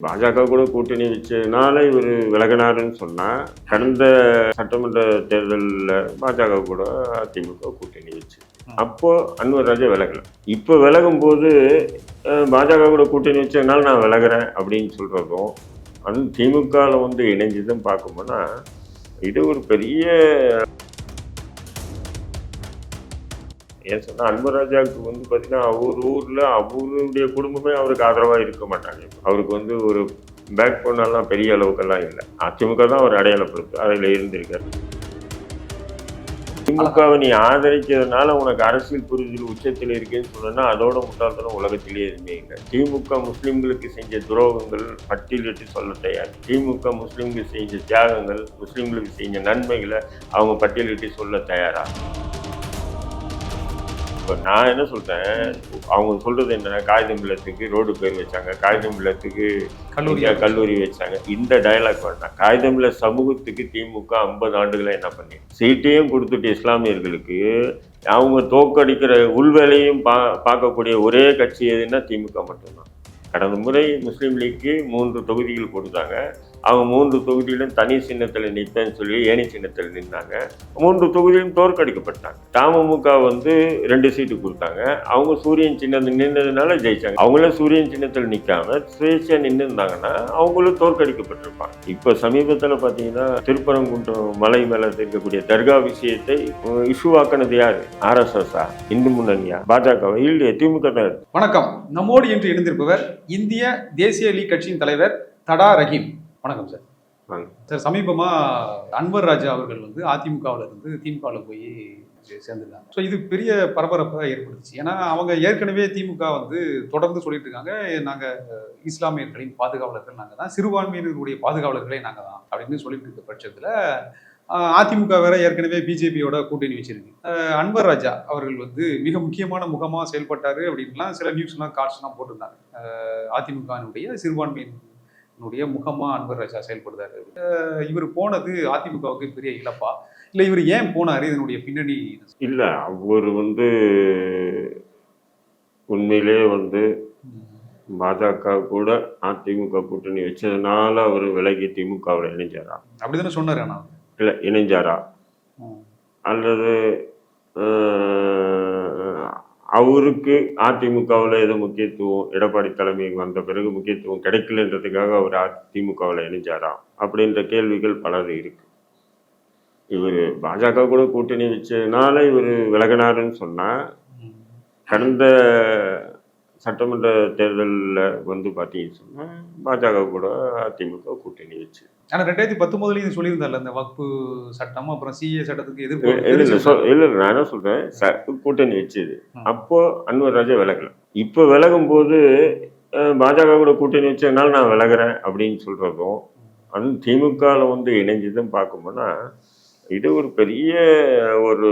பாஜக கூட கூட்டணி வச்சதுனால இவர் விலகினாருன்னு சொன்னால் கடந்த சட்டமன்ற தேர்தலில் பாஜக கூட அதிமுக கூட்டணி வச்சு. அப்போது அன்வர் ராஜா விலகலை. இப்போ விலகும் போது பாஜக கூட கூட்டணி வச்சதுனால நான் விலகிறேன் அப்படின்னு சொல்கிறதும் அதுவும் திமுகவில் வந்து இணைஞ்சதும் பார்க்கும்போனா இது ஒரு பெரிய ஏன் சொன்னால் அன்பராஜாவுக்கு வந்து பார்த்தீங்கன்னா அவர் ஊரில் அவருடைய குடும்பமே அவருக்கு ஆதரவாக இருக்க மாட்டாங்க. அவருக்கு வந்து ஒரு பேக் போனாலாம் பெரிய அளவுக்கெல்லாம் இல்லை. அதிமுக தான் அவர் அடையாளப்படுத்து அதில் இருந்திருக்காரு. திமுகவை நீ ஆதரிக்கிறதுனால உனக்கு அரசியல் புரிதல் உச்சத்தில் இருக்குன்னு சொன்னா அதோட முட்டாள்தனம் உலகத்திலேயே எதுவுமே இல்லை. திமுக முஸ்லீம்களுக்கு செஞ்ச துரோகங்கள் பட்டியலிட்டு சொல்ல தயார். திமுக முஸ்லீம்களுக்கு செஞ்ச தியாகங்கள் முஸ்லீம்களுக்கு செஞ்ச நன்மைகளை அவங்க பட்டியலிட்டு சொல்ல தயாராகும் இப்போ நான் என்ன சொல்றேன் அவங்க சொல்றது என்ன காகிதம் இல்லத்துக்கு ரோடு பேர் வச்சாங்க. காகிதம் இல்லத்துக்கு கல்லூரி வச்சாங்க. இந்த டயலாக் வேண்டாம். காகிதம் இல்ல சமூகத்துக்கு திமுக ஐம்பது ஆண்டுகளை என்ன பண்ணி? சீட்டையும் கொடுத்துட்டு இஸ்லாமியர்களுக்கு அவங்க தோக்கடிக்கிற உள்வேலையும் பா பார்க்கக்கூடிய ஒரே கட்சி எதுன்னா திமுக மட்டும்தான். கடந்த முறை முஸ்லீம் லீக்கு மூன்று தொகுதிகள் கொடுத்தாங்க. அவங்க மூன்று தொகுதியிலும் தனி சின்னத்தில் நிற்பேன்னு சொல்லி ஏனி சின்னத்தில் நின்னாங்க. மூன்று தொகுதியிலும் தோற்கடிக்கப்பட்டாங்க. தமுக வந்து ரெண்டு சீட்டு கொடுத்தாங்க. அவங்க சூரியன் சின்னத்தில் நின்றதுனால ஜெயிச்சாங்க. அவங்களும் சூரியன் சின்னத்தில் நிற்காம சுயேட்சையாக நின்றுருந்தாங்கன்னா அவங்களும் தோற்கடிக்கப்பட்டிருப்பாங்க. இப்போ சமீபத்தில் பார்த்தீங்கன்னா திருப்பரங்குன்றம் மலை மேலே இருக்கக்கூடிய தர்கா விஷயத்தை இஷ்யூவாக்கினது யார்? ஆர்எஸ்எஸ்ஆ இந்து முன்னணியா? பாஜக இல்லையே திமுக தான் வணக்கம். நம்மோடு என்று இணைந்திருப்பவர் இந்திய தேசிய லீக் கட்சியின் தலைவர் தடா ரஹீம். வணக்கம் சார். சார் சமீபமா அன்வர் ராஜா அவர்கள் வந்து அதிமுகவில் இருந்து திமுகவில் போய் சேர்ந்துருக்காங்க ஸோ இது பெரிய பரபரப்பை ஏற்படுத்துச்சு ஏன்னா அவங்க ஏற்கனவே திமுக வந்து தொடர்ந்து சொல்லிட்டு இருக்காங்க நாங்கள் இஸ்லாமியர்களின் பாதுகாவலர்கள் நாங்கள் தான் சிறுபான்மையினருடைய பாதுகாவலர்களே நாங்கள் தான் அப்படின்னு சொல்லிட்டு இருக்க பட்சத்தில் அதிமுக வேற ஏற்கனவே பிஜேபியோட கூட்டணி வச்சிருக்கு. அன்வர் ராஜா அவர்கள் வந்து மிக முக்கியமான முகமா செயல்பட்டாரு அப்படின்லாம் சில நியூஸ்லாம் கார்ட்ஸ்லாம் போட்டிருந்தாங்க. அதிமுகவினுடைய சிறுபான்மையினுடைய முகமா அன்வர் ராஜா செயல்படுறாரு. இவர் போனது அதிமுகவுக்கு பெரிய இழப்பா? இல்ல இவர் ஏன் போனாரு? இதனுடைய பின்னணி இல்ல அவர் வந்து உண்மையிலே வந்து பாஜக கூட அதிமுக கூட்டணி வச்சதுனால அவர் விலகி திமுகவில் இணைஞ்சாரா? அப்படிதானே சொன்னாரு ஆனா. இல்லை இணைஞ்சாரா. அல்லது அவருக்கு அதிமுகவில் எது முக்கியத்துவம் எடப்பாடி தலைமைக்கு வந்த பிறகு முக்கியத்துவம் கிடைக்கலன்றதுக்காக அவர் அதிமுகவில் இணைஞ்சாரா? அப்படின்ற கேள்விகள் பலர் இருக்கு. இவர் பாஜக கூட கூட்டணி வச்சதுனால இவர் விலகினாருன்னு சொன்னால் கடந்த சட்டமன்ற தேர்தலில் வந்து பார்த்தீங்கன்னு சொன்னால் பாஜக கூட அதிமுக கூட்டணி வச்சு. ஆனா ரெண்டாயிரத்தி பத்தொன்பதுலயும் சொல்லியிருந்தார்ல இந்த வக்பு சட்டம் அப்புறம் சிஏ சட்டத்துக்கு இல்லை இல்லை எதிர்ப்பு சொல் இல்லை இல்லை, நான் என்ன சொல்கிறேன் ச கூட்டணி வச்சுது ம். அப்போ அன்வர் ராஜா விலகல. இப்போ விலகும் போது பாஜக கூட கூட்டணி வச்சதுனால நான் விலகுறேன் அப்படின்னு சொல்கிறதும் அதுவும் திமுகவில் வந்து இணைஞ்சதும் பார்க்கும்போனா இது ஒரு பெரிய ஒரு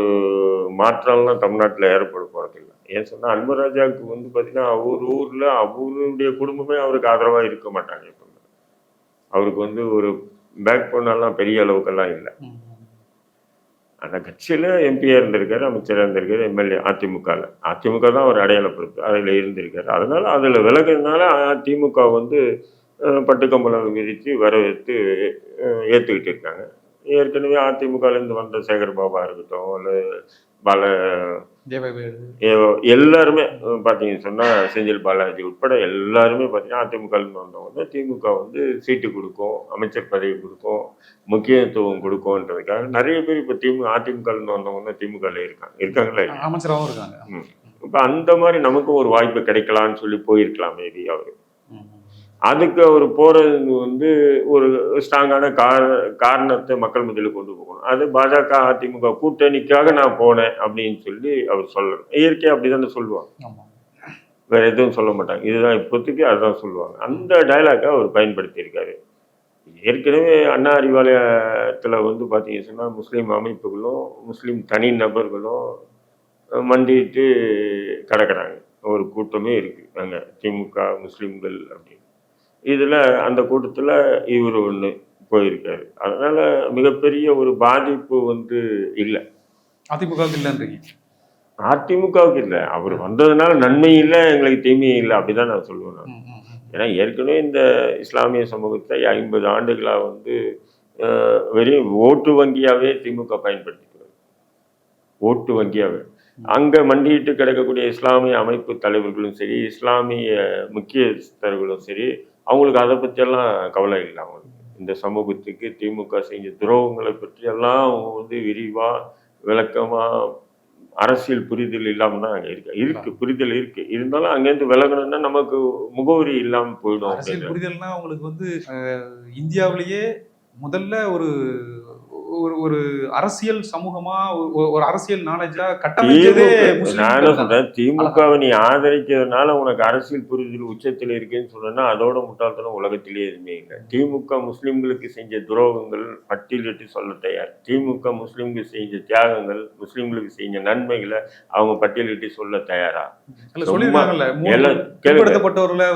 மாற்றம்லாம் தமிழ்நாட்டில் ஏற்பட போகிறதில்ல ஏன் சொன்னால் அன்வர் ராஜாவுக்கு வந்து பார்த்தீங்கன்னா அவர் ஊரில் அவருடைய குடும்பமே அவருக்கு ஆதரவாக இருக்க மாட்டாங்க இப்போ அவருக்கு வந்து ஒரு பேக் போனெல்லாம் பெரிய அளவுக்கெல்லாம் இல்லை. அந்த கட்சியில் எம்பியாக இருந்திருக்காரு அமைச்சராக இருந்திருக்காரு எம்எல்ஏ அதிமுகவில் அதிமுக தான் ஒரு அடையாளப்படுத்து அதில் இருந்திருக்காரு. அதனால் அதில் விலகிறதுனால அதிமுக வந்து பட்டுக்கம்பளம் விதித்து வரவேற்று ஏற்றுக்கிட்டு இருக்காங்க. ஏற்கனவே அதிமுகலேருந்து வந்த சேகர் பாபா இருக்கட்டும் இல்லை பல எல்லாருமே பார்த்தீங்கன்னு சொன்னால் செந்தில் பாலாஜி உட்பட எல்லாருமே பார்த்தீங்கன்னா அதிமுகலேருந்து வந்தவங்க திமுக வந்து சீட்டு கொடுக்கும் அமைச்சர் பதவி கொடுக்கும் முக்கியத்துவம் கொடுக்கும்ன்றதுக்காக நிறைய பேர் இப்போ திமுக அதிமுகலேருந்து வந்தவங்க தான் திமுகவில் இருக்காங்க இருக்காங்களா? அமைச்சராகவும் இருக்காங்க இப்போ அந்த மாதிரி நமக்கும் ஒரு வாய்ப்பு கிடைக்கலான்னு சொல்லி போயிருக்கலாம் மேபி அவர். அதுக்கு அவர் போறது வந்து ஒரு ஸ்ட்ராங்கான கார காரணத்தை மக்கள் மத்தியில் கொண்டு போகணும். அது பாஜக அதிமுக கூட்டணிக்காக நான் போனேன் அப்படின்னு சொல்லி அவர் சொல்லணும். இயற்கையாக அப்படி தானே சொல்லுவாங்க வேற எதுவும் சொல்ல மாட்டாங்க. இதுதான் இப்போதைக்கு அதுதான் சொல்லுவாங்க. அந்த டைலாக்கை அவர் பயன்படுத்தியிருக்காரு. ஏற்கனவே அண்ணா அறிவாலயத்தில் வந்து பார்த்தீங்கன்னு சொன்னால் முஸ்லீம் அமைப்புகளும் முஸ்லீம் தனி நபர்களும் மண்டிட்டு கிடக்குறாங்க. ஒரு கூட்டமே இருக்குது அங்கே திமுக முஸ்லீம்கள் அப்படின்னு. இதில் அந்த கூட்டத்தில் இவர் ஒன்று போயிருக்காரு. அதனால் மிகப்பெரிய ஒரு பாதிப்பு வந்து இல்லை. அதிமுகவுக்கு இல்லைன்றீங்க? அதிமுகவுக்கு இல்லை. அவர் வந்ததுனால நன்மை இல்லை எங்களுக்கு தீமை இல்லை அப்படிதான் நான் சொல்லுவேன் நான். ஏன்னா ஏற்கனவே இந்த இஸ்லாமிய சமூகத்தை ஐம்பது ஆண்டுகளாக வந்து வெறும் ஓட்டு வங்கியாகவே திமுக பயன்படுத்திக்கிறது. ஓட்டு வங்கியாகவே அங்கே மண்டியிட்டு கிடக்கக்கூடிய இஸ்லாமிய அமைப்பு தலைவர்களும் சரி இஸ்லாமிய முக்கியஸ்தர்களும் சரி அவங்களுக்கு அதை பற்றியெல்லாம் கவலை இல்லை. அவங்களுக்கு இந்த சமூகத்துக்கு திமுக செஞ்ச துரோகங்களை பற்றியெல்லாம் அவங்க வந்து விரிவாக விளக்கமாக அரசியல் புரிதல் இல்லாமல் தான் அங்கே இருக்கு. இருக்கு புரிதல் இருக்கு. இருந்தாலும் அங்கேருந்து விலகணும்னா நமக்கு முகவரி இல்லாமல் போயிடும் புரிதல்னா அவங்களுக்கு வந்து இந்தியாவிலேயே முதல்ல ஒரு ஒரு ஒரு அரசியல் சமூகமா ஒரு- அரசியல் நாலேஜா கட்டமைச்சதே. சொல்றேன் திமுகவை நீ ஆதரிக்கிறதுனால உனக்கு அரசியல் புரிதல் உச்சத்தில் இருக்குன்னு சொன்னா அதோட முட்டாள்தனம் உலகத்திலேயே எதுவுமே இல்லை. திமுக முஸ்லிம்களுக்கு செஞ்ச துரோகங்கள் பட்டியலிட்டு சொல்ல தயார். திமுக முஸ்லிம்களுக்கு செஞ்ச தியாகங்கள் முஸ்லிம்களுக்கு செஞ்ச நன்மைகளை அவங்க பட்டியலிட்டு சொல்ல தயாரா?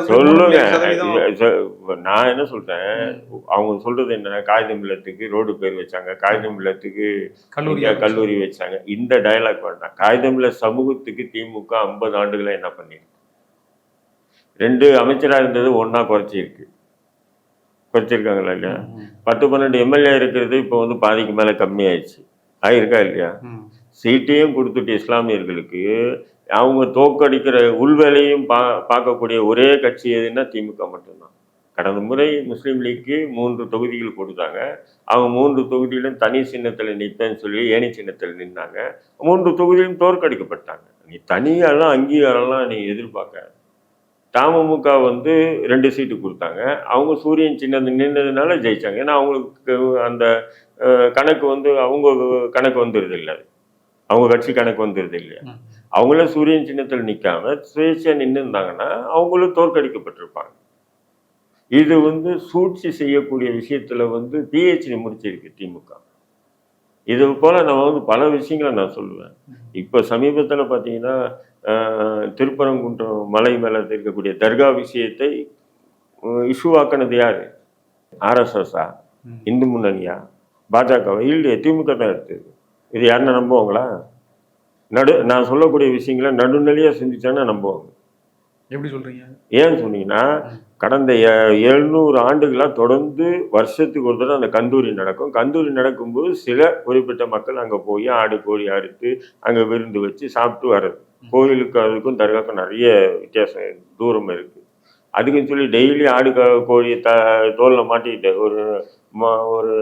சொல்லுங்க. நான் என்ன சொல்றேன்? அவங்க சொல்றது என்ன காகிதம் இல்லத்துக்கு ரோடு பேர் வச்சாங்க. காகிதம் இல்லத்துக்கு கல்லூரி வச்சாங்க. இந்த டயலாக் வேண்டாம் காகிதமில்ல சமூகத்துக்கு திமுக ஐம்பது ஆண்டுகளை என்ன பண்ணிருக்கு? ரெண்டு அமைச்சரா இருந்தது ஒண்ணா குறைச்சிருக்கு. குறைச்சிருக்காங்களா இல்லையா? பத்து பன்னெண்டு எம்எல்ஏ இருக்கிறது இப்போ வந்து பாதிக்கு மேல கம்மியாயிடுச்சு. ஆயிருக்கா இல்லையா. சீட்டையும் கொடுத்துட்டு இஸ்லாமியர்களுக்கு அவங்க தோக்கடிக்கிற உள்வேலையும் பா பார்க்கக்கூடிய ஒரே கட்சி எதுன்னா திமுக மட்டும்தான். கடந்த முறை முஸ்லீம் லீக்கு மூன்று தொகுதிகள் கொடுத்தாங்க அவங்க மூன்று தொகுதியிலும் தனி சின்னத்தில் நிற்பேன்னு சொல்லி ஏணி சின்னத்தில் நின்னாங்க. மூன்று தொகுதியிலும் தோற்கடிக்கப்பட்டாங்க. நீ தனியாலாம் அங்கீகாரம்லாம் நீ எதிர்பார்க்க தமுமுக வந்து ரெண்டு சீட்டு கொடுத்தாங்க. அவங்க சூரியன் சின்னம் நின்றதுனால ஜெயிச்சாங்க. ஏன்னா அவங்களுக்கு அந்த கணக்கு வந்து அவங்க கணக்கு வந்துடுது இல்லை அவங்க கட்சி கணக்கு வந்துடுது இல்லையா ம். அவங்கள சூரியன் சின்னத்தில் நிற்காம சுயேட்சையா நின்று இருந்தாங்கன்னா அவங்களும் தோற்கடிக்கப்பட்டிருப்பாங்க. இது வந்து சூழ்ச்சி செய்யக்கூடிய விஷயத்துல வந்து பிஹெச்டி முடிச்சிருக்கு திமுக இது போல நம்ம வந்து பல விஷயங்களை நான் சொல்லுவேன். இப்போ சமீபத்துல பார்த்தீங்கன்னா திருப்பரங்குன்றம் மலை மேல இருக்கக்கூடிய தர்கா விஷயத்தை இஷ்யூவாக்கினது யாரு? ஆர்எஸ்எஸ்ஸா ம். இந்து முன்னணியா? பாஜகவா? இல்லையே திமுக தான் எடுத்தது. இது யாருன்னா நம்புவாங்களா? நடு நான் சொல்லக்கூடிய விஷயங்களை நடுநிலையாக சிந்திச்சானா நம்புவாங்க. எப்படி சொல்றீங்க? ஏன்னு சொன்னீங்கன்னா கடந்த எழுநூறு ஆண்டுகளாக தொடர்ந்து வருஷத்துக்கு ஒரு தடவை அந்த கந்தூரி நடக்கும். கந்தூரி நடக்கும்போது சில குறிப்பிட்ட மக்கள் அங்கே போய் ஆடு கோழி அறுத்து அங்கே விருந்து வச்சு சாப்பிட்டு வர்றது. கோயிலுக்கு அதுக்கும் தர்காவுக்கும் நிறைய வித்தியாசம் தூரம் இருக்கு. அதுக்குன்னு சொல்லி டெய்லி ஆடு கோழி த தோலில் மாட்டிக்கிட்டு ஒரு ம- ஒரு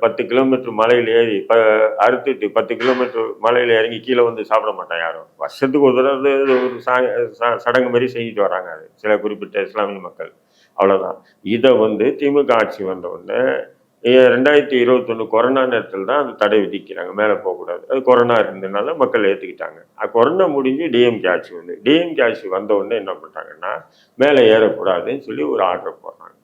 பத்து கிலோமீட்டர் மலையில் ஏறி ப அறுத்துட்டு பத்து கிலோமீட்டர் மலையில் இறங்கி கீழே வந்து சாப்பிட மாட்டான் யாரும். வருஷத்துக்கு ஒரு தடவை ஒரு ச- சடங்கு மாதிரி செஞ்சுட்டு வராங்க அது சில குறிப்பிட்ட இஸ்லாமிய மக்கள். அவ்வளோதான் இதை வந்து திமுக ஆட்சி வந்த உடனே ரெண்டாயிரத்தி இருபத்தொன்று கொரோனா நேரத்தில் தான் அது தடை விதிக்கிறாங்க. மேலே போகக்கூடாது அது கொரோனா இருந்ததுனால மக்கள் ஏற்றுக்கிட்டாங்க அது கொரோனா முடிஞ்சு டிஎம்கே ஆட்சி வந்து டிஎம்கே ஆட்சி வந்த உடனே என்ன பண்ணுறாங்கன்னா மேலே ஏறக்கூடாதுன்னு சொல்லி ஒரு ஆர்டர் போடுறாங்க.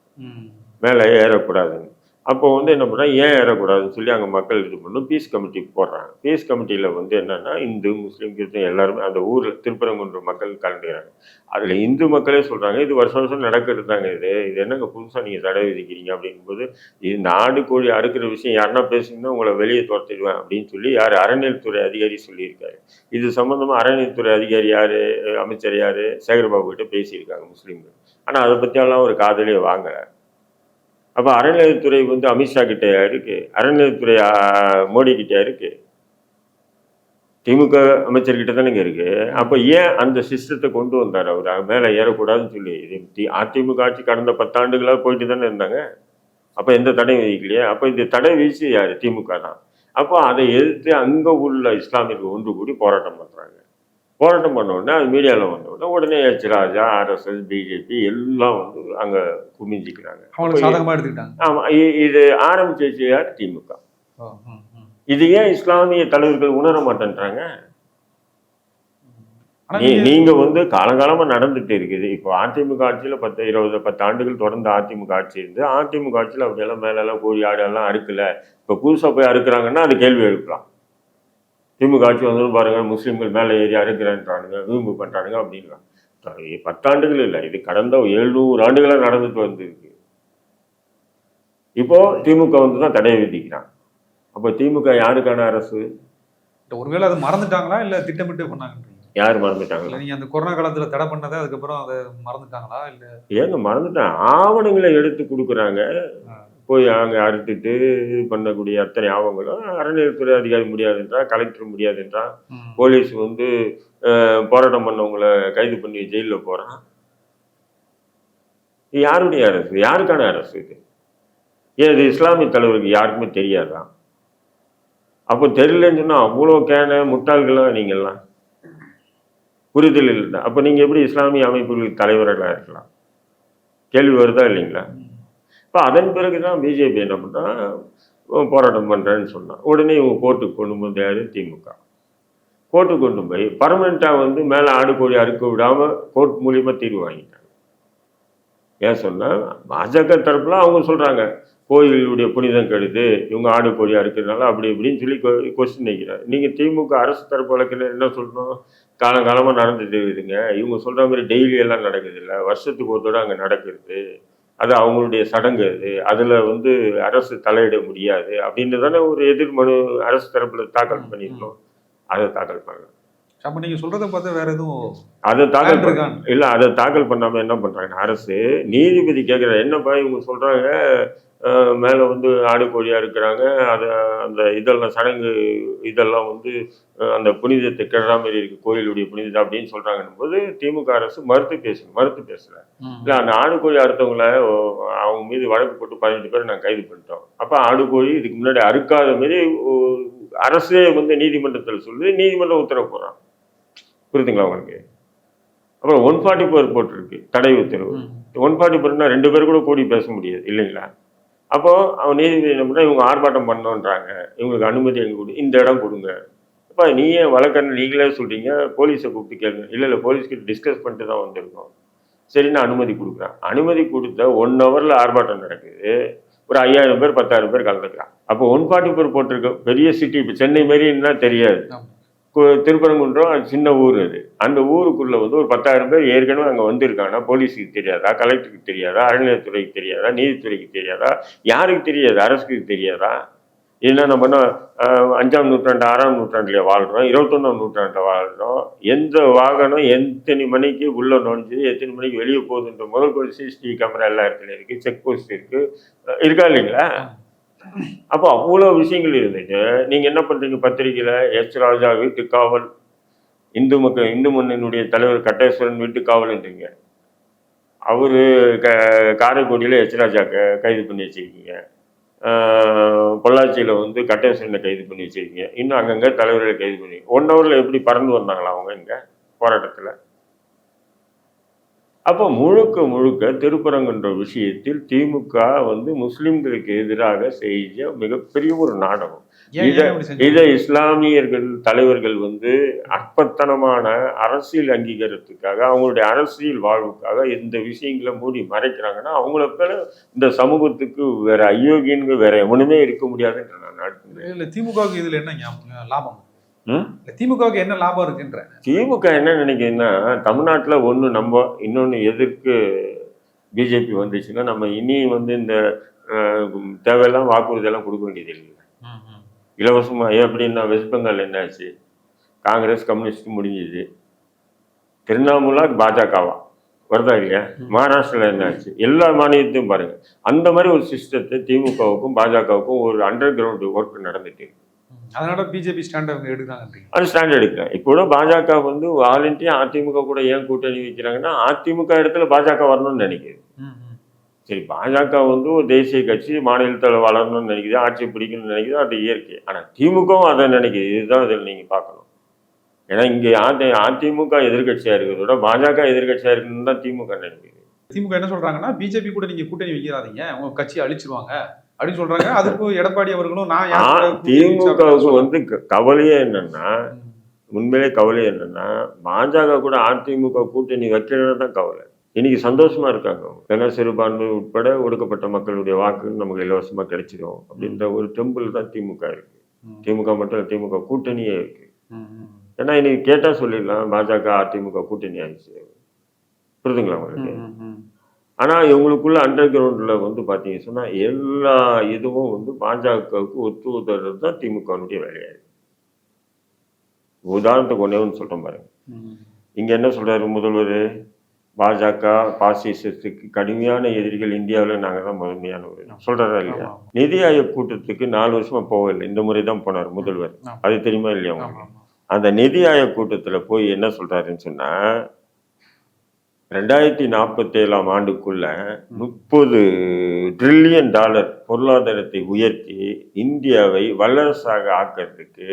மேலே ஏறக்கூடாதுன்னு. அப்போ வந்து என்ன பண்ணுறாங்க ஏன் ஏறக்கூடாதுன்னு சொல்லி அங்கே மக்கள் இது பண்ணும் பீஸ் கமிட்டி போடுறாங்க. பீஸ் கமிட்டியில் வந்து என்னென்னா இந்து முஸ்லீம் கிறிஸ்டின் எல்லாருமே அந்த ஊரில் திருப்பரங்குன்ற மக்கள் கலந்துக்கிறாங்க. அதில் இந்து மக்களே சொல்கிறாங்க இது வருஷம் வருஷம் நடக்கிறது தாங்க இது. இது என்னங்க புதுசாக நீங்கள் தடை விதிக்கிறீங்க? அப்படிங்கும்போது இது நாடு கோழி அறுக்கிற விஷயம் யாருன்னா பேசுங்கன்னா உங்களை வெளியே துரத்திடுவேன் அப்படின்னு சொல்லி யார்? அறநிலைத்துறை அதிகாரி சொல்லியிருக்காரு. இது சம்மந்தமாக அறநிலைத்துறை அதிகாரி யார்? அமைச்சர் யார்? சேகர்பாபு கிட்ட பேசியிருக்காங்க முஸ்லீம்கள். ஆனால் அதை பற்றியெல்லாம் ஒரு காதலே வாங்கலை. அப்போ அறநிலையத்துறை வந்து அமித்ஷா கிட்டே இருக்கு. அறநிலையத்துறை மோடி கிட்டே இருக்கு. திமுக அமைச்சர்கிட்ட தானேங்க இருக்கு. அப்போ ஏன் அந்த சிஸ்டத்தை கொண்டு வந்தார் அவர்? மேலே ஏறக்கூடாதுன்னு சொல்லி இது தி- அதிமுக ஆட்சி கடந்த பத்தாண்டுகளாக போயிட்டு தானே இருந்தாங்க. அப்போ எந்த தடையும் விதிக்கலையே? அப்போ இந்த தடை விதிச்சு யார்? திமுக தான். அப்போ அதை எதிர்த்து அங்கே உள்ள இஸ்லாமியர்கள் ஒன்று கூடி போராட்டம் பண்ணுறாங்க போராட்டம் பண்ண உடனே அது மீடியாவில் வந்த உடனே உடனே எச் ராஜா ஆர்எஸ்எஸ் பிஜேபி எல்லாம் வந்து அங்கே குமிஞ்சிக்கிறாங்க. எடுத்துக்கிட்டாங்க. ஆமா இ- இது ஆரம்பிச்சு வச்சு யார் திமுக. இது ஏன் இஸ்லாமிய தலைவர்கள் உணர மாட்டேன்றாங்க? நீங்க- வந்து காலங்காலமா நடந்துட்டு இருக்குது. இப்போ அதிமுக ஆட்சியில பத்து இருபது பத்து ஆண்டுகள் தொடர்ந்து அதிமுக ஆட்சி இருந்து அதிமுக ஆட்சியில அப்படியெல்லாம் மேல எல்லாம் கோழி ஆடு எல்லாம் அறுக்கல. இப்ப புதுசா போய் அறுக்குறாங்கன்னா அது கேள்வி எழுப்பலாம். திமுக ஆட்சி வந்ததும் பாருங்க முஸ்லீம்கள் மேலே ஏறி அறுக்கிறேன்றானுங்க வீம்பு பண்றானுங்க அப்படின்றாங்க பத்தாண்டுகள் இல்லை இது கடந்த எழுநூறு ஆண்டுகளா நடந்துட்டு வந்திருக்கு. இப்போ திமுக வந்து தான் தடையை விதிக்கிறான். அப்போ திமுக யாருக்கான அரசு? ஒருவேளை அது மறந்துட்டாங்களா இல்ல திட்டமிட்டு பண்ணாங்கன்றீங்க யார் மறந்துட்டாங்களா? இல்ல நீங்க அந்த கொரோனா காலத்துல தடை பண்ணதை அதுக்கப்புறம் அதை மறந்துட்டாங்களா இல்ல? ஏங்க மறந்துட்டேன். ஆவணங்களை எடுத்து கொடுக்குறாங்க. போய் அங்கே அறுத்துட்டு இது பண்ணக்கூடிய அத்தனை ஆவணங்களும் அறநிலையத்துறை அதிகாரி முடியாதுன்றா கலெக்டர் முடியாதுன்றா ம். போலீஸ் வந்து போராட்டம் பண்ணவங்களை கைது பண்ணி ஜெயிலில் போகிறான் இது யாருடைய அரசு? யாருக்கான அரசு இது? ஏன் இது இஸ்லாமிய தலைவருக்கு யாருக்குமே தெரியாதா? அப்போ தெரியலன்னு சொன்னால் அவ்வளோ கேன முட்டாள்களாம் நீங்கள்லாம். புரிதல் இல்லை. அப்போ நீங்கள் எப்படி இஸ்லாமிய அமைப்புகளுக்கு தலைவர்களாக இருக்கலாம்? கேள்வி வருதா இல்லைங்களா? இப்போ அதன் பிறகு தான் பிஜேபி என்ன பண்ணால் போராட்டம் பண்ணுறேன்னு சொன்னான் உடனே இவங்க கோர்ட்டுக்கு கொண்டு வந்து திமுக. கோர்ட்டுக்கு கொண்டு போய் பர்மனெண்ட்டாக வந்து மேலே ஆடு கோழி அறுக்க விடாமல் கோர்ட் மூலியமாக தீர்வு வாங்கிட்டாங்க. ஏன் சொன்னால் பாஜக தரப்பில் அவங்க சொல்கிறாங்க கோயிலுடைய புனிதம் கெடுது இவங்க ஆடு கோழி அறுக்கிறதுனால அப்படி இப்படின்னு சொல்லி கொஸ்டின் வைக்கிறாங்க நீங்கள் திமுக அரசு தரப்பு வழக்கில் என்ன சொல்லணும்? காலங்காலமாக நடந்துட்டு இருக்குதுங்க. இவங்க சொல்கிற மாதிரி டெய்லி எல்லாம் நடக்குது இல்லை வருஷத்துக்கு ஒரு தடவை அங்கே நடக்கிறது. அது அவங்களுடைய சடங்கு அது. அதில் வந்து அரசு தலையிட முடியாது அப்படின்னு தானே ஒரு எதிர் மனு அரசு தரப்பில் தாக்கல் பண்ணியிருக்கணும் அதை தாக்கல் பண்ணல. அப்ப நீங்க சொல்றத பார்த்தா வேற எதுவும் அதை தாக்கல் இருக்கான்னு. இல்லை அதை தாக்கல் பண்ணாமல் என்ன பண்ணுறாங்க அரசு நீதிபதி கேட்குற என்னப்பா இவங்க சொல்கிறாங்க மேலே வந்து ஆடு கோழியாக இருக்கிறாங்க. அதை அந்த இதெல்லாம் சடங்கு இதெல்லாம் வந்து அந்த புனிதத்தை கெடுற மாதிரி இருக்குது கோயிலுடைய புனிதத்தை அப்படின்னு சொல்கிறாங்கன்னும் போது திமுக அரசு மறுத்து பேசணும் மறுத்து பேசல. இல்லை அந்த ஆடு கோழி அறுத்தவங்கள ஓ, அவங்க மீது வழக்கு போட்டு பதினெட்டு பேர் நாங்கள் கைது பண்ணிட்டோம். அப்போ ஆடு கோழி இதுக்கு முன்னாடி அறுக்காத மாரி அரசே வந்து நீதிமன்றத்தில் சொல்லி நீதிமன்றம் உத்தரவு போகிறான் புரியுதுங்களா உங்களுக்கு? அப்புறம் ஒன் ஃபார்ட்டி ஃபோர் போட்டிருக்கு தடை உத்தரவு. ஒன் ஃபார்ட்டி ஃபோர்னா ரெண்டு பேர் கூட கூடி பேச முடியாது இல்லைங்களா? அப்போ அவன் நீதிபதி என்ன பண்ணா இவங்க ஆர்ப்பாட்டம் பண்ணோன்றாங்க. இவங்களுக்கு அனுமதி எங்கே கொடு இந்த இடம் கொடுங்க. நீ நீயே வழக்கறிஞர் நீங்களே சொல்றீங்க. போலீஸை கூப்பிட்டு கேளுங்க. இல்லை இல்லை போலீஸ்கிட்ட டிஸ்கஸ் பண்ணிட்டு தான் வந்திருக்கோம். சரின்னு அனுமதி கொடுக்குறேன். அனுமதி கொடுத்த ஒன் ஹவரில் ஆர்ப்பாட்டம் நடக்குது. ஒரு ஐயாயிரம் பேர் பத்தாயிரம் பேர் கலந்துக்கிறான் அப்போ ஒன் ஃபார்ட்டி ஃபோர் போட்டிருக்க பெரிய சிட்டி இப்போ சென்னை மாரின்னா தெரியாது. திருப்பரங்குன்றம் அது சின்ன ஊர் அது. அந்த ஊருக்குள்ளே வந்து ஒரு பத்தாயிரம் பேர் ஏற்கனவே அங்கே வந்திருக்காங்கன்னா போலீஸுக்கு தெரியாதா? கலெக்டருக்கு தெரியாதா? அறநிலையத்துறைக்கு தெரியாதா? நீதித்துறைக்கு தெரியாதா? யாருக்கு தெரியாது? அரசுக்கு தெரியாதா? என்ன நம்ம அஞ்சாம் நூற்றாண்டு ஆறாம் நூற்றாண்டுல வாழ்கிறோம் இருபத்தொன்னாம் நூற்றாண்டில் வாழ்கிறோம் எந்த வாகனம் எத்தனை மணிக்கு உள்ளே நுழைஞ்சு எத்தனை மணிக்கு வெளியே போகுதுன்ற முதல் கொண்டு சிசிடிவி கேமரா எல்லா இடத்துலையும் இருக்குது செக் போஸ்ட் இருக்குது இருக்கா இல்லைங்களா? அப்போ அவ்வளோ விஷயங்கள் இருந்துட்டு நீங்கள் என்ன பண்ணுறீங்க பத்திரிக்கையில் எச் ராஜா வீட்டு காவல் இந்து மக்கள் இந்து முன்னணியினுடைய தலைவர் கட்டேஸ்வரன் வீட்டு காவல்ன்றீங்க அவர் க காரைக்குடியில் எச் ராஜா க கைது பண்ணி வச்சிருக்கீங்க. பொள்ளாச்சியில் வந்து கட்டேஸ்வரனை கைது பண்ணி வச்சிருக்கீங்க. இன்னும் அங்கங்கே தலைவர்களை கைது பண்ணி ஒன் ஹவரில் எப்படி பறந்து வந்தாங்களா அவங்க இங்கே? போராட்டத்தில்? அப்போ முழுக்க முழுக்க திருப்பரங்குன்ற விஷயத்தில் திமுக வந்து முஸ்லிம்களுக்கு எதிராக செய்த மிகப்பெரிய ஒரு நாடகம். இத- இஸ்லாமியர்கள் தலைவர்கள் வந்து அற்பத்தனமான அரசியல் அங்கீகாரத்துக்காக அவங்களுடைய அரசியல் வாழ்வுக்காக இந்த விஷயங்களை மூடி மறைக்கிறாங்கன்னா அவங்கள பேர இந்த சமூகத்துக்கு வேற அயோக்கியன்னு வேற எவனுமே இருக்க முடியாதுன்ற நான் நடத்துகிறேன் இல்ல திமுகவுக்கு இதுல என்ன லாபம்? திமுகவுக்கு என்ன லாபம் இருக்குன்ற. திமுக என்ன நினைக்குதுன்னா தமிழ்நாட்டில் ஒன்று நம்ம இன்னொன்று எதிர்க்கு பிஜேபி வந்துச்சுன்னா நம்ம இனி வந்து இந்த தேவையெல்லாம் வாக்குறுதியெல்லாம் கொடுக்க வேண்டியது இல்லை இலவசமாக எப்படின்னா வெஸ்ட் பெங்கால் என்னாச்சு காங்கிரஸ் கம்யூனிஸ்ட் முடிஞ்சுது. திருவண்ணாமலா பாஜகவா? வருதா இல்லையா? மகாராஷ்டிரால என்னாச்சு எல்லா மாநிலத்தையும் பாருங்க. அந்த மாதிரி ஒரு சிஸ்டத்தை திமுகவுக்கும் பாஜகவுக்கும் ஒரு அண்டர் கிரவுண்ட் ஒர்க் நடந்துட்டு இருக்கு. அதனால பிஜேபி ஸ்டாண்ட் அவங்க எடுக்கிறாங்கன்றீங்க. அது ஸ்டாண்ட் எடுக்கிறேன் இப்போ கூட பாஜக வந்து வாலண்டியா அதிமுக கூட ஏன் கூட்டணி வைக்கிறாங்கன்னா அதிமுக இடத்துல பாஜக வரணும்னு நினைக்குது. சரி பாஜக வந்து ஒரு தேசிய கட்சி மாநிலத்தில் வளரணும்னு நினைக்குது ஆட்சி பிடிக்கணும்னு நினைக்குது அது இயற்கை. ஆனால் திமுகவும் அதை நினைக்குது. இதுதான் இதில் நீங்கள் பார்க்கணும். ஏன்னா இங்கே அதி அதிமுக எதிர்கட்சியாக இருக்கிறத விட பாஜக எதிர்கட்சியாக இருக்கணும்னு தான் திமுக நினைக்குது. திமுக என்ன சொல்றாங்கன்னா பிஜேபி கூட நீங்க கூட்டணி வைக்கிறாதீங்க உங்க கட்சியை அழிச்சிருவாங்க. அப்படின்னு சொல்றாங்க அதுக்கு எடப்பாடி அவர்களும் நான் வச்சா- வந்து கவலையே என்னன்னா. உண்மையிலே கவலை என்னன்னா பாஜக கூட அதிமுக கூட்டணி வைக்கணும்னு தான் கவலை இன்னைக்கு சந்தோஷமா இருக்காங்க. ஏன்னா சிறுபான்மை உட்பட ஒடுக்கப்பட்ட மக்களுடைய வாக்கு நமக்கு இலவசமா கிடைச்சிடும் அப்படின்ற ஒரு டெம்பிள் தான் திமுக இருக்கு. திமுக மட்டும் திமுக கூட்டணியே இருக்கு. ஏன்னா இன்னைக்கு கேட்டா சொல்லிடலாம் பாஜக அதிமுக கூட்டணி ஆயிடுச்சு புரியுதுங்களா உங்களுக்கு ம், ம், ம். ஆனா இவங்களுக்குள்ள அண்டர் கிரவுண்ட்ல வந்து பாத்தீங்க சொன்னா எல்லா இதுவும் வந்து பாஜகவுக்கு ஒத்து உதறது தான் திமுகனுடைய வேலையா இருக்கு. உதாரணத்துக்கு ஒன்று பாருங்க. இங்க என்ன சொல்றாரு முதல்வர்? பாஜக பாசிசத்துக்கு கடுமையான எதிரிகள் இந்தியாவில் நாங்கள் தான் முதன்மையானவர் சொல்றாரா இல்லையா? நிதி ஆயோக் கூட்டத்துக்கு நாலு வருஷமா போகல. இந்த முறை தான் போனார் முதல்வர். அது தெரியுமா இல்லையா. அந்த நிதி ஆயோக் கூட்டத்துல போய் என்ன சொல்றாருன்னு சொன்னா ரெண்டாயிரத்தி நாற்பத்தேழாம் ஆண்டுக்குள்ள முப்பது ட்ரில்லியன் டாலர் பொருளாதாரத்தை உயர்த்தி இந்தியாவை வல்லரசாக ஆக்கிறதுக்கு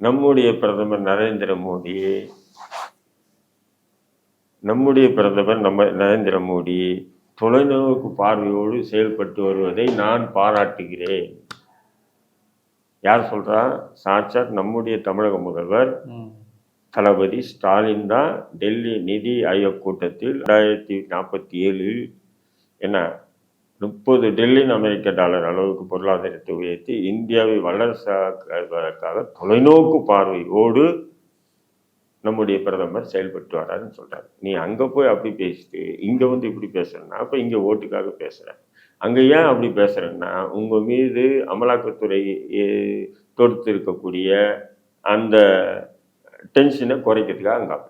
நம்முடைய பிரதமர் நரேந்திர மோடி நம்முடைய பிரதமர் நம்ம நரேந்திர மோடி தொலைநோக்கு பார்வையோடு செயல்பட்டு வருவதை நான் பாராட்டுகிறேன். யார் சொல்றா? சாட்சாத் நம்முடைய தமிழக முதல்வர். தளபதி ஸ்டாலின் தான் டெல்லி நிதி ஆயோக் கூட்டத்தில் ரெண்டாயிரத்தி நாற்பத்தி ஏழில் என்ன முப்பது டெல்லின் அமெரிக்க டாலர் அளவுக்கு பொருளாதாரத்தை உயர்த்தி இந்தியாவை வல்லரசாக்குவதற்காக தொலைநோக்கு பார்வையோடு நம்முடைய பிரதமர் செயல்பட்டு வராருன்னு சொல்கிறார் நீ அங்கே போய் அப்படி பேசிட்டு இங்கே வந்து இப்படி பேசுகிறேன்னா அப்போ இங்கே ஓட்டுக்காக பேசுகிறேன் அங்கே ஏன் அப்படி பேசுகிறேன்னா உங்கள் மீது அமலாக்கத்துறை தொடுத்திருக்கக்கூடிய தொடுத்து இருக்கக்கூடிய அந்த டென்ஷனை குறைக்கிறதுக்காக அங்க.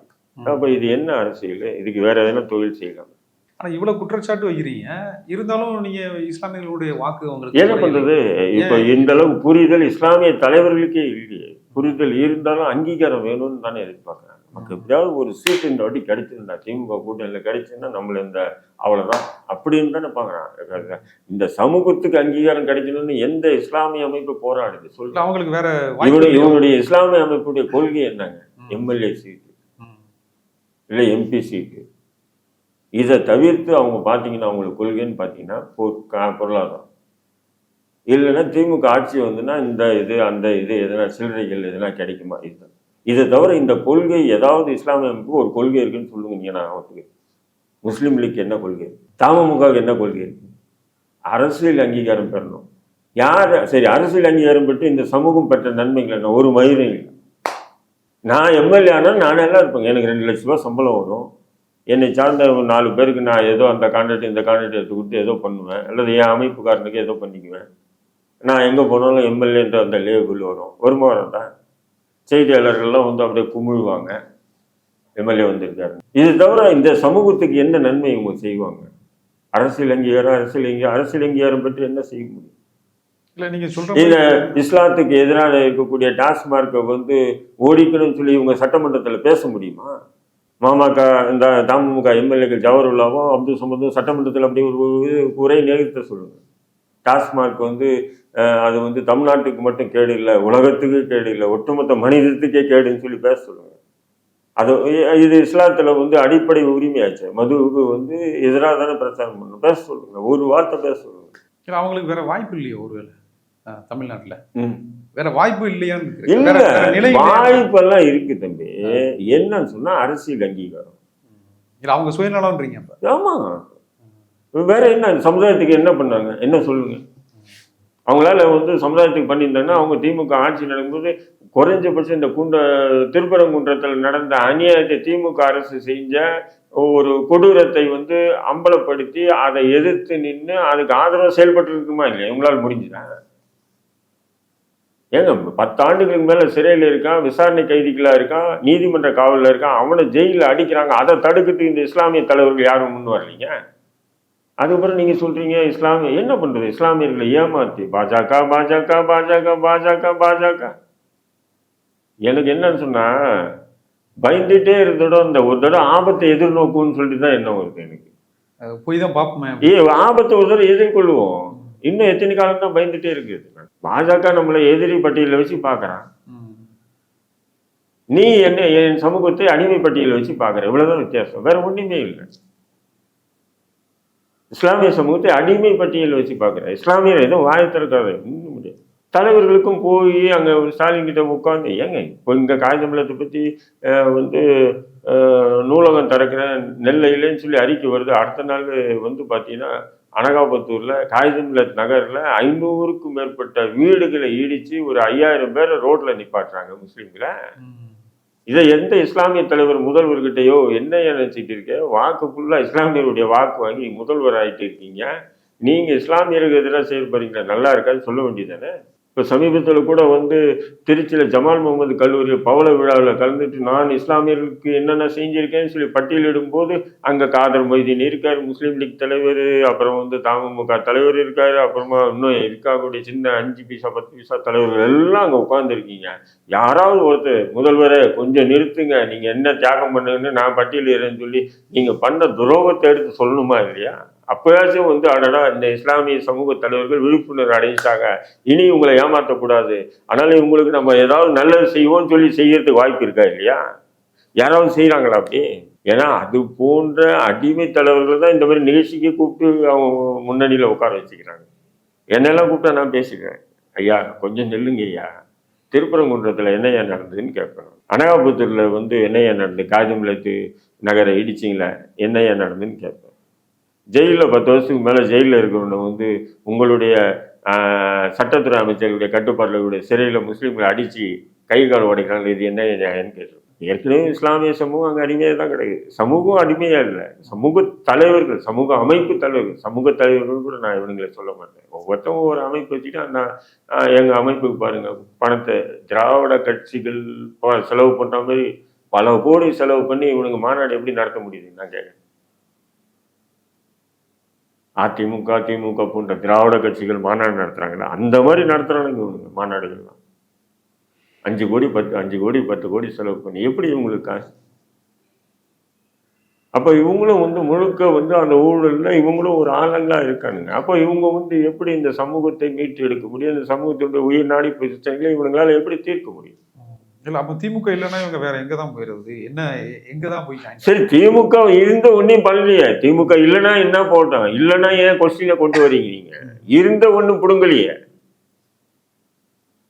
அப்ப இது என்ன அரசியல்? இதுக்கு வேற எதனா தொழில் செய்யலாம். ஆனா இவ்வளவு குற்றச்சாட்டு வைக்கிறீங்க. இருந்தாலும் நீங்க இஸ்லாமியர்களுடைய வாக்கு என்ன உங்களுக்கு பண்றது? இப்ப இந்த அளவுக்கு புரிதல் இஸ்லாமிய தலைவர்களுக்கே இல்லையே. புரிதல் இருந்தாலும் அங்கீகாரம் வேணும்னு தானே எதிர்பார்க்கறாங்க. நமக்கு எப்படியாவது ஒரு சீட் இந்த வாட்டி கிடைச்சிருந்தா திமுக கூட்டணியில் கிடைச்சுன்னா நம்மள இந்த அவ்வளவுதான் அப்படின்னு தானே பாக்குறாங்க இந்த சமூகத்துக்கு அங்கீகாரம் கிடைக்கணும்னு எந்த இஸ்லாமிய அமைப்பு போராடுது சொல்லுங்க. அவங்களுக்கு வேற இவனுடைய? இவனுடைய இஸ்லாமிய அமைப்புடைய கொள்கை என்னங்க. MLA seat. இல்லை எம்பி சீட்டு இதை தவிர்த்து அவங்க பார்த்தீங்கன்னா அவங்களுக்கு கொள்கைன்னு பார்த்தீங்கன்னா பொருளாதாரம். இல்லைன்னா திமுக ஆட்சி வந்துன்னா இந்த இது அந்த இது எதனா சில்லறைகள் எதனா கிடைக்குமா? இது இதை தவிர இந்த கொள்கை ஏதாவது இஸ்லாமிய அமைப்புக்கு ஒரு கொள்கை இருக்குன்னு சொல்லுங்க நீங்க நான் அவத்துக்கு முஸ்லீம் லீக் என்ன கொள்கை? தாமமுகவுக்கு என்ன கொள்கை இருக்கு? அரசியல் அங்கீகாரம் பெறணும். யார் சரி அரசியல் அங்கீகாரம் பெற்று இந்த சமூகம் பெற்ற நன்மைகள் என்ன? ஒரு மயிரும் இல்லை. நான் எம்எல்ஏ ஆனால் நானே தான் இருப்பேங்க. எனக்கு ரெண்டு லட்ச ரூபா சம்பளம் வரும். என்னை சார்ந்த ஒரு நாலு பேருக்கு நான் ஏதோ அந்த கான்ட்ராக்ட் இந்த கான்ட்ராக்ட் எடுத்து கொடுத்து ஏதோ பண்ணுவேன். அல்லது என் அமைப்புக்காரனுக்கு ஏதோ பண்ணிக்குவேன். நான் எங்கே போனாலும் எம்எல்ஏன்ற அந்த லேபிள் வரும். வருமானம் தான். செய்தியாளர்கள்லாம் வந்து அப்படியே குமிழுவாங்க. எம்எல்ஏ வந்திருக்காரு. இது தவிர இந்த சமூகத்துக்கு என்ன நன்மை இவங்க செய்வாங்க? அரசியல் அங்கீகாரம் அரசியல் அங்கீகாரம் அரசியல் அங்கீகாரம் பற்றி என்ன செய்ய முடியும்? இல்ல மாதிரி- இஸ்லாத்துக்கு எதிராக இருக்கக்கூடிய டாஸ்மார்க்கை வந்து ஓடிக்கணும்னு சொல்லி இவங்க சட்டமன்றத்தில் பேச முடியுமா? மாமக இந்த தமுக எம்எல்ஏக்கள் ஜவஹர்லாவும் அப்துல் சமதும் சட்டமன்றத்தில் அப்படி ஒரு இது உரை நிகழ்த்த சொல்லுங்க. டாஸ்மார்க் வந்து அது வந்து தமிழ்நாட்டுக்கு மட்டும் கேடு இல்லை உலகத்துக்கு கேடு இல்லை ஒட்டுமொத்த மனிதத்துக்கே கேடுன்னு சொல்லி பேச சொல்லுங்க. அது இது இஸ்லாத்துல வந்து அடிப்படை உரிமையாச்சு. மதுவுக்கு வந்து எதிராக தானே பிரச்சாரம் பண்ணணும். பேச சொல்லுங்க. ஒரு வார்த்தை பேச சொல்லுங்க. இல்ல, அவங்களுக்கு வேற வாய்ப்பு இல்லையா ஒருவேளை தமிழ்நாட்டுல? வேற வாய்ப்பு இல்லையான்னு? வாய்ப்பெல்லாம் இருக்கு தம்பி. என்னன்னு சொன்னா அரசியல் அங்கீகாரம். இல்ல அவங்க சுயநலம்ன்றீங்க ஆமா. வேற என்ன சமுதாயத்துக்கு என்ன பண்ணாங்க? என்ன சொல்லுங்க? அவங்களால வந்து சமுதாயத்துக்கு பண்ணியிருந்தாங்கன்னா அவங்க திமுக ஆட்சி நடக்கும்போது குறைஞ்சபட்சம் இந்த குண்ட திருப்பரங்குன்றத்தில் நடந்த அநியாயத்தை திமுக அரசு செஞ்ச ஒரு கொடூரத்தை வந்து அம்பலப்படுத்தி அதை எதிர்த்து நின்று அதுக்கு ஆதரவு செயல்பட்டு இருக்குமா இல்லையா? இவங்களால முடிஞ்சுதா? ஏங்க பத்து ஆண்டுகளுக்கு மேலே சிறையில் இருக்கான் விசாரணை கைதிகளாக இருக்கான் நீதிமன்ற காவலில் இருக்கான் அவனை ஜெயிலில் அடிக்கிறாங்க அதை தடுக்கிறதுக்கு இந்த இஸ்லாமிய தலைவர்கள் யாரும் முன் வரலைங்க? அதுக்கப்புறம் நீங்க சொல்றீங்க இஸ்லாமிய என்ன பண்றது? இஸ்லாமியர்களை ஏமாத்தி பாஜக பாஜக பாஜக பாஜக பாஜக. எனக்கு என்னன்னு சொன்னா பயந்துட்டே இருந்தோட அந்த ஒரு தடவை ஆபத்தை எதிர்நோக்குன்னு சொல்லிட்டு தான் என்ன வருது எனக்கு. போய் தான் பாப்போமே ஏ ஆபத்தை ஒரு தடவை எதிர்கொள்வோம். இன்னும் எத்தனை காலம் தான் பயந்துட்டே இருக்குது பாஜக நம்மளை எதிரி பட்டியலில் வச்சு பார்க்கறான். நீ என்ன என் சமூகத்தை அடிமை பட்டியலில் வச்சு பார்க்குற. இவ்வளவுதான் வித்தியாசம். வேற ஒண்ணுமே இல்லை. இஸ்லாமிய சமூகத்தை அடிமை பட்டியலில் வச்சு பார்க்குற இஸ்லாமியர் எதுவும் வாய் திறக்காது இன்னும் முடியாது. தலைவர்களுக்கும் போய் அங்கே ஸ்டாலின் கிட்ட உட்காந்து ஏங்க இப்போ இங்கே காகிதமில்லத்தை பற்றி வந்து நூலகம் திறக்கிறேன் நெல்லையிலன்னு சொல்லி அறிக்கை வருது. அடுத்த நாள் வந்து பார்த்தீங்கன்னா அனகாபத்தூரில் காகிதமில்லத் நகரில் ஐநூறுக்கும் மேற்பட்ட வீடுகளை இடித்து ஒரு ஐயாயிரம் பேரை ரோட்டில் நிப்பாட்டுறாங்க முஸ்லீம்களை. இதை எந்த இஸ்லாமிய தலைவர் முதல்வர்கிட்டயோ என்ன நினைச்சிட்டு இருக்க? வாக்கு ஃபுல்லாக இஸ்லாமியருடைய வாக்கு வாங்கி முதல்வர் ஆகிட்டு இருக்கீங்க. நீங்கள் இஸ்லாமியருக்கு எதிராக செயல்படுறீங்களா? நல்லா இருக்கான்னு சொல்ல வேண்டியதானே இப்போ சமீபத்தில் கூட வந்து திருச்சியில் ஜமால் முகமது கல்லூரி பவள விழாவில் கலந்துட்டு நான் இஸ்லாமியர்களுக்கு என்னென்ன செஞ்சுருக்கேன்னு சொல்லி பட்டியலிடும் போது அங்கே காதர் மொய்தீன் இருக்கார் முஸ்லீம் லீக் தலைவர் அப்புறம் வந்து தமுக தலைவர் இருக்கார் அப்புறமா இன்னும் இருக்கக்கூடிய சின்ன அஞ்சு பைசா பத்து பைசா தலைவர்கள் எல்லாம் அங்கே உட்காந்துருக்கீங்க யாராவது ஒருத்தர் முதல்வரை கொஞ்சம் நிறுத்துங்க நீங்கள் என்ன தியாகம் பண்ணுங்கன்னு நான் பட்டியலிடுறேன்னு சொல்லி நீங்கள் பண்ண துரோகத்தை எடுத்து சொல்லணுமா இல்லையா? அப்போயாச்சும் வந்து அடடா இந்த இஸ்லாமிய சமூக தலைவர்கள் விழிப்புணர்வு அடைஞ்சிட்டாங்க. இனி உங்களை ஏமாற்றக்கூடாது ஆனாலும் இவங்களுக்கு நம்ம ஏதாவது நல்லது செய்வோம்னு சொல்லி செய்யறதுக்கு வாய்ப்பு இருக்கா இல்லையா? யாராவது செய்கிறாங்களா அப்படி? ஏன்னா அது போன்ற அடிமை தலைவர்கள் தான் இந்த மாதிரி நிகழ்ச்சிக்கு கூப்பிட்டு அவங்க முன்னணியில் உட்கார வச்சுக்கிறாங்க. என்னெல்லாம் கூப்பிட்டா நான் பேசிக்கிறேன். ஐயா கொஞ்சம் நெல்லுங்க ஐயா. திருப்பரங்குன்றத்தில் என்னையா நடந்ததுன்னு கேட்பேன். அனகாபுத்தூரில் வந்து என்னையா நடந்தது காஜம்லத்து நகரை இடிச்சிங்களே என்னையா நடந்துன்னு கேட்பேன். ஜெயிலில் பத்து வருஷத்துக்கு மேலே ஜெயிலில் இருக்கிறவங்க வந்து உங்களுடைய சட்டத்துறை அமைச்சர்களுடைய கட்டுப்பாடுகளுடைய சிறையில் முஸ்லீம்களை அடித்து கை கால் உடைக்கிறாங்க. இது என்ன நியாயம்னு கேட்டிருக்கோம் ஏற்கனவே இஸ்லாமிய சமூகம் அங்கே அடிமையாக தான் கிடையாது சமூகம் அடிமையாக இல்லை. சமூக தலைவர்கள் சமூக அமைப்பு தலைவர்கள் சமூக தலைவர்கள் கூட நான் இவனுங்களை சொல்ல மாட்டேன். ஒவ்வொருத்தவங்க ஒரு அமைப்பு வச்சுட்டு அந்த எங்கள் அமைப்புக்கு பாருங்கள் பணத்தை திராவிட கட்சிகள் செலவு பண்ணுற மாதிரி பல கோடி செலவு பண்ணி இவனுங்க மாநாடு எப்படி நடத்த முடியுது நான் கேட்குறேன். அதிமுக திமுக போன்ற திராவிட கட்சிகள் மாநாடு நடத்துறாங்களா அந்த மாதிரி நடத்துகிறானுங்க இவனுங்க மாநாடுகள்லாம். அஞ்சு கோடி பத்து அஞ்சு கோடி பத்து கோடி செலவு பண்ணி எப்படி இவங்களுக்கு காசு? அப்போ இவங்களும் வந்து முழுக்க வந்து அந்த ஊழலில் இவங்களும் ஒரு ஆளங்களாக இருக்கானுங்க. அப்போ இவங்க வந்து எப்படி இந்த சமூகத்தை மீட்டு எடுக்க முடியும் இந்த சமூகத்தினுடைய உயிர் நாடி பிரச்சனைகளை இவங்களால எப்படி தீர்க்க முடியும்? இல்ல அப்ப திமுக இல்லைன்னா இவங்க வேற எங்க தான் போயிருது என்ன எங்க தான் போய் சரி திமுக இருந்த ஒன்றையும் பண்ணலையே. திமுக இல்லைன்னா என்ன போட்டோம்? இல்லைன்னா ஏன் கொஸ்டினை கொண்டு வரீங்க நீங்க? இருந்த ஒன்றும் பிடுங்கலையே.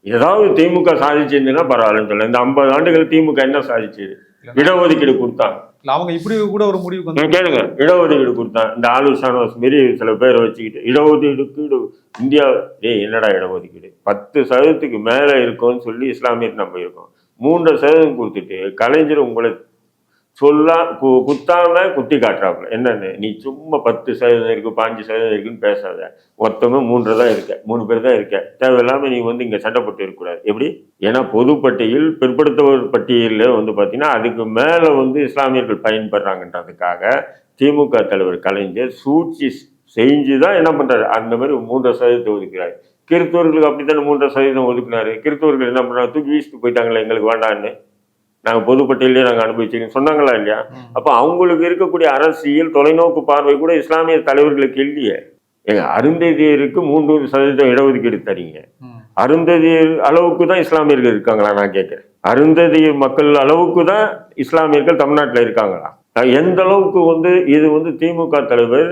ஏதாவது திமுக சாதிச்சிருந்ததுன்னா பரவாயில்லன்னு சொல்ல இந்த ஐம்பது ஆண்டுகள் திமுக என்ன சாதிச்சது? இடஒதுக்கீடு கொடுத்தாங்க அவங்க இப்படி கூட ஒரு நான் கேளுங்க இடஒதுக்கீடு கொடுத்தான். இந்த ஆலு ஷானவாஸ் மாரி சில பேரை வச்சுக்கிட்டு இடஒதுக்கீடு இந்தியா ஏய் என்னடா இடஒதுக்கீடு? பத்து சதவீதத்துக்கு மேலே இருக்கும்னு சொல்லி இஸ்லாமியர் நம்ம இருக்கோம் மூன்றரை சதவீதம் கொடுத்துட்டு கலைஞர் உங்களை சொல்லா கு குத்தாம குத்தி காட்டுறாப்புல. என்னன்னு? நீ சும்மா பத்து சதவீதம் இருக்கு பாஞ்சு சதவீதம் இருக்குன்னு பேசாத. மொத்தமே மூன்று தான் இருக்க. மூணு பேர் தான் இருக்க. தேவையில்லாமல் நீ வந்து இங்கே சண்டை போட்டு இருக்கக்கூடாது. எப்படி? ஏன்னா பொதுப்பட்டியல் பிற்படுத்தவர் பட்டியலில் வந்து பார்த்தீங்கன்னா அதுக்கு மேலே வந்து இஸ்லாமியர்கள் பயன்படுறாங்கன்றதுக்காக திமுக தலைவர் கலைஞர் சூழ்ச்சி செஞ்சு தான் என்ன பண்ணுறாரு அந்த மாதிரி மூன்றரை சதவீதத்தை ஒதுக்கிறார். கிறிஸ்தவர்களுக்கு அப்படித்தானே மூன்றரை சதவீதம் ஒதுக்குனாரு. கிறிஸ்தவர்கள் என்ன பண்றாங்க? தூக்கி வீசிட்டு போயிட்டாங்களே எங்களுக்கு வேண்டான்னு நாங்கள் பொதுப்பட்டியலே நாங்கள் அனுபவிச்சிருக்கோம். சொன்னாங்களா இல்லையா? அப்போ அவங்களுக்கு இருக்கக்கூடிய அரசியல் தொலைநோக்கு பார்வை கூட இஸ்லாமிய தலைவர்களுக்கு இல்லையே. ஏங்க அருந்ததியருக்கு மூன்று சதவீதம் இடஒதுக்கீடு தரீங்க. அருந்ததியர் அளவுக்கு தான் இஸ்லாமியர்கள் இருக்காங்களா? நான் கேட்குறேன் அருந்ததியர் மக்கள் அளவுக்கு தான் இஸ்லாமியர்கள் தமிழ்நாட்டில் இருக்காங்களா? எந்த அளவுக்கு வந்து இது வந்து திமுக தலைவர்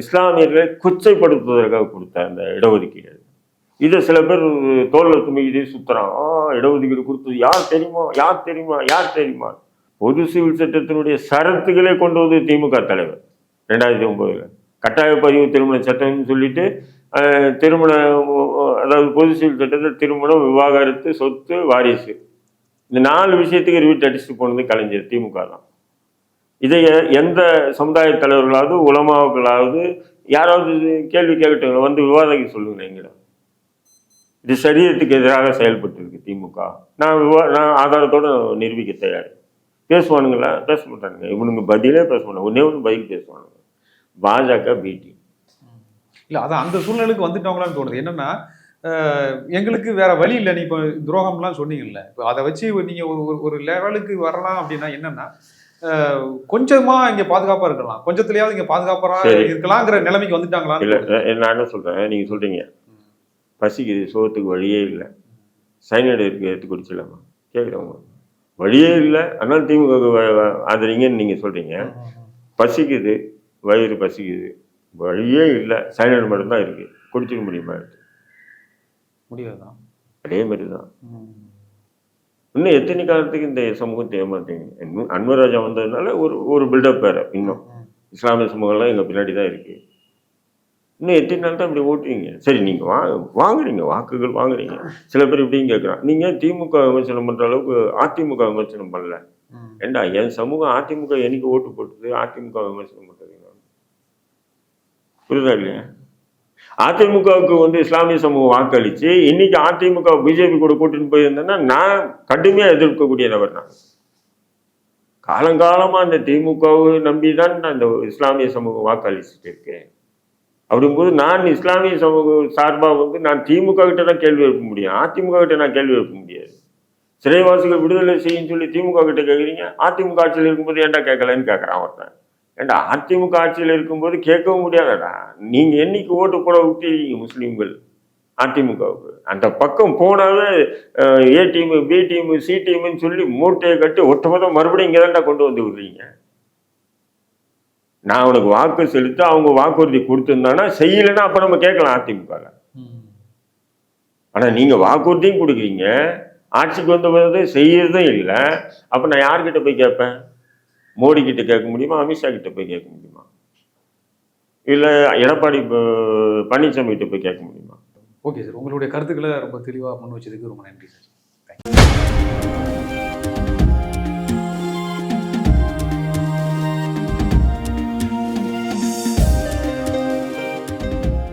இஸ்லாமியர்களை கொச்சைப்படுத்துவதற்காக கொடுத்த அந்த இடஒதுக்கீடு. இதை சில பேர் தோல்ல துணிக்கிட்டே சுற்றுறான் ஆ இடஒதுக்கீடு கொடுத்தது யார் தெரியுமா? யார் தெரியுமா? யார் தெரியுமா? பொது சிவில் சட்டத்தினுடைய சரத்துகளே கொண்டு வந்து திமுக தலைவர். ரெண்டாயிரத்தி ஒன்பதுல. கட்டாய பதிவு திருமண சட்டம்னு சொல்லிட்டு திருமண அதாவது பொது சிவில் சட்டத்தில் திருமணம் விவாகரத்து சொத்து வாரிசு. இந்த நாலு விஷயத்துக்கு ரிவிட் அடிச்சுட்டு போனது கலைஞர் திமுக தான். இதை எந்த சமுதாய தலைவர்களாவது உலமாவுகளாவது யாராவது கேள்வி கேட்கட்டும் வந்து விவாதிக்க சொல்லுங்க எங்கிடம் இது சரீரத்துக்கு எதிராக செயல்பட்டு இருக்கு திமுக. நான் விவா நான் ஆதாரத்தோட நிரூபிக்க தயார். பேசுவானுங்களா? பேச மாட்டானுங்க. இவனுங்க பதிலே பேச மாட்டாங்க. ஒன்னே ஒன்று பதில் பேசுவானுங்க. பாஜக பிடி இல்லை அதான் அந்த சூழ்நிலைக்கு வந்துட்டவங்களான்னு தோணுது. என்னன்னா எங்களுக்கு வேற வழி இல்லை. நீ இப்போ துரோகம்லாம் சொன்னீங்கல்ல. இப்போ அதை வச்சு நீங்கள் ஒரு ஒரு- ஒரு லெவலுக்கு வரலாம் அப்படின்னா என்னன்னா கொஞ்சமா இங்க பாதுகாப்பா இருக்கலாம். கொஞ்சத்துலயாவது இங்க பாதுகாப்பா. இருக்கலாங்கிற நிலைமைக்கு வந்துட்டாங்களா இல்லை நான் என்ன சொல்கிறேன் நீங்கள் சொல்கிறீங்க பசிக்குது சோத்துக்கு வழியே இல்லை. சைனடு இருக்கு எடுத்து குடிச்சிடலாமா? கேட்குறவங்க வழியே இல்லை. அதனால திமுக ஆதரிங்கன்னு நீங்கள் சொல்கிறீங்க பசிக்குது வயிறு பசிக்குது. வழியே இல்லை. சைனடு மட்டும்தான் இருக்குது குடிச்சிக்க முடியுமா? முடியாதுதான் அதே மாதிரி தான் இன்னும் எத்தனை காலத்துக்கு இந்த சமூகத்தை ஏமாத்தீங்க இன்னும் அன்வர் ராஜா வந்ததுனால ஒரு ஒரு பில்டப் வேற இன்னும். இஸ்லாமிய சமூகம்லாம் எங்கள் பின்னாடி தான் இருக்கு. இன்னும் எத்தனை நாள் தான் இப்படி ஓட்டுவீங்க? சரி நீங்கள் வா வாங்குறீங்க வாக்குகள் வாங்குறீங்க. சில பேர் இப்படியும் கேட்குறான் நீங்கள் திமுக விமர்சனம் பண்ணுற அளவுக்கு அதிமுக விமர்சனம் பண்ணல? ஏண்டா என் சமூகம் அதிமுக என்னைக்கு ஓட்டு போட்டது அதிமுக விமர்சனம் பண்ணுறது புரியுதா இல்லையா? அதிமுகவுக்கு வந்து இஸ்லாமிய சமூகம் வாக்களித்து இன்னைக்கு அதிமுக பிஜேபி கூட கூட்டின்னு போயிருந்தேன்னா நான் கடுமையாக எதிர்க்கக்கூடிய நபர் நான். காலங்காலமாக அந்த திமுகவை நம்பி தான் நான் இந்த இஸ்லாமிய சமூகம் வாக்களிச்சுட்டு இருக்கேன். அப்படிங்கும்போது நான் இஸ்லாமிய சமூகம் சார்பாக வந்து நான் திமுக கிட்ட தான் கேள்வி எழுப்ப முடியும். அதிமுக கிட்ட நான் கேள்வி எழுப்ப முடியாது. சிறைவாசிகள் விடுதலை செய்யும் சொல்லி திமுக கிட்ட கேட்குறீங்க அதிமுக ஆட்சியில் இருக்கும்போது ஏன்டா கேட்கலன்னு கேட்குறான் ஒருத்தன். ஏன்டா அதிமுக ஆட்சியில் இருக்கும்போது கேட்கவும் முடியாதடா. நீங்க என்னைக்கு ஓட்டு போட விட்டுறீங்க முஸ்லீம்கள்? அதிமுகவுக்கு. அந்த பக்கம் போனாவே A team B team C டீமுன்னு சொல்லி மூட்டையை கட்டி ஒட்டுமொத்தம் மறுபடியும் இங்கே தான்டா கொண்டு வந்து விடுறீங்க. நான் அவனுக்கு வாக்கு செலுத்த அவங்க வாக்குறுதி கொடுத்துருந்தானா செய்யலைன்னா அப்போ நம்ம கேட்கலாம் அதிமுகவில் ஆனால் நீங்கள் வாக்குறுதியும் கொடுக்குறீங்க. ஆட்சிக்கு வந்த போது செய்யறதும் இல்லை. அப்போ நான் யார்கிட்ட போய் கேட்பேன்? மோடி கிட்ட கேட்க முடியுமா அமித்ஷா கிட்ட போய் கேட்க முடியுமா? இல்லை எடப்பாடி ப- பழனிசாமி கிட்ட போய் கேட்க முடியுமா? Okay sir. உங்களுடைய கருத்துக்களை ரொம்ப தெளிவாக முன் வச்சதுக்கு ரொம்ப நன்றி சார்.